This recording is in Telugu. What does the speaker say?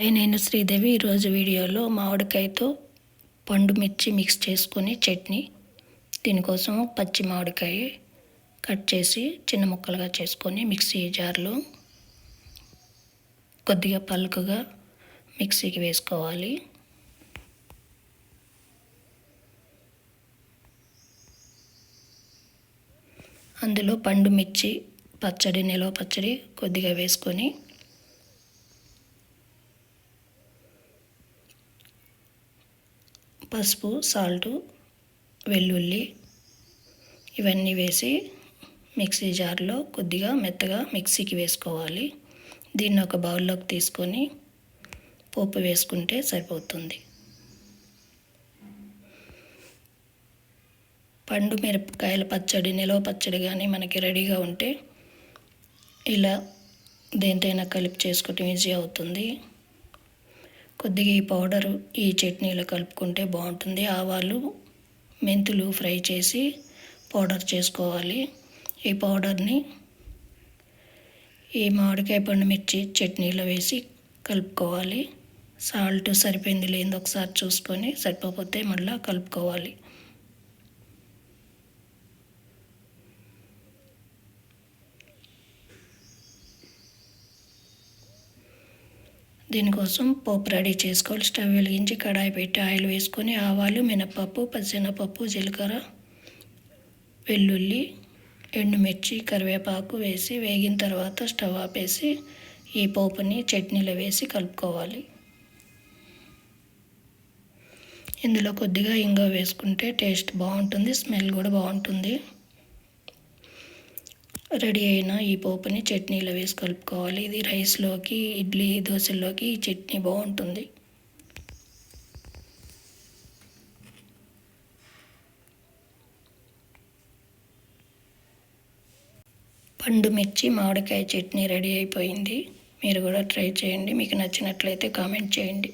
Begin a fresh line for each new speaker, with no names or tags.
నేను శ్రీదేవి ఈరోజు వీడియోలో మామిడికాయతో పండు మిర్చి మిక్స్ చేసుకొని చట్నీ దీనికోసం పచ్చి మామిడికాయ కట్ చేసి చిన్న ముక్కలుగా చేసుకొని మిక్సీ జార్లో కొద్దిగా పలుకుగా మిక్సీకి వేసుకోవాలి. అందులో పండు మిర్చి పచ్చడి నిలవ పచ్చడి కొద్దిగా వేసుకొని పసుపు సాల్టు వెల్లుల్లి ఇవన్నీ వేసి మిక్సీ జార్లో కొద్దిగా మెత్తగా మిక్సీకి వేసుకోవాలి. దీన్ని ఒక బౌల్లోకి తీసుకొని పోపు వేసుకుంటే సరిపోతుంది. పండు మిరపకాయల పచ్చడి నిలవ పచ్చడి కానీ మనకి రెడీగా ఉంటే ఇలా దేంతైనా కలిపి చేసుకోవటం ఈజీ అవుతుంది. కొద్దిగా ఈ పౌడరు ఈ చట్నీలో కలుపుకుంటే బాగుంటుంది. ఆవాలు మెంతులు ఫ్రై చేసి పౌడర్ చేసుకోవాలి. ఈ పౌడర్ని ఈ మామిడికాయ పండు మిర్చి చట్నీలో వేసి కలుపుకోవాలి. సాల్ట్ సరిపోయింది లేదు ఒకసారి చూసుకొని సరిపోతే మళ్ళీ కలుపుకోవాలి. దీనికోసం పోపు రెడీ చేసుకోవాలి. స్టవ్ వెలిగించి కడాయి పెట్టి ఆయిల్ వేసుకొని ఆవాలు మినపప్పు పచ్చెనపప్పు జీలకర్ర వెల్లుల్లి ఎండుమిర్చి కరివేపాకు వేసి వేగిన తర్వాత స్టవ్ ఆపేసి ఈ పోపుని చట్నీలో వేసి కలుపుకోవాలి. ఇందులో కొద్దిగా ఇంగ వేసుకుంటే టేస్ట్ బాగుంటుంది స్మెల్ కూడా బాగుంటుంది. రెడీ అయిన ఈ పోపుని చట్నీలో వేసి కలుపుకోవాలి. ఇది రైస్లోకి ఇడ్లీ దోశల్లోకి ఈ చట్నీ బాగుంటుంది. పండు మిర్చి మామిడికాయ చట్నీ రెడీ అయిపోయింది. మీరు కూడా ట్రై చేయండి. మీకు నచ్చినట్లయితే కామెంట్ చేయండి.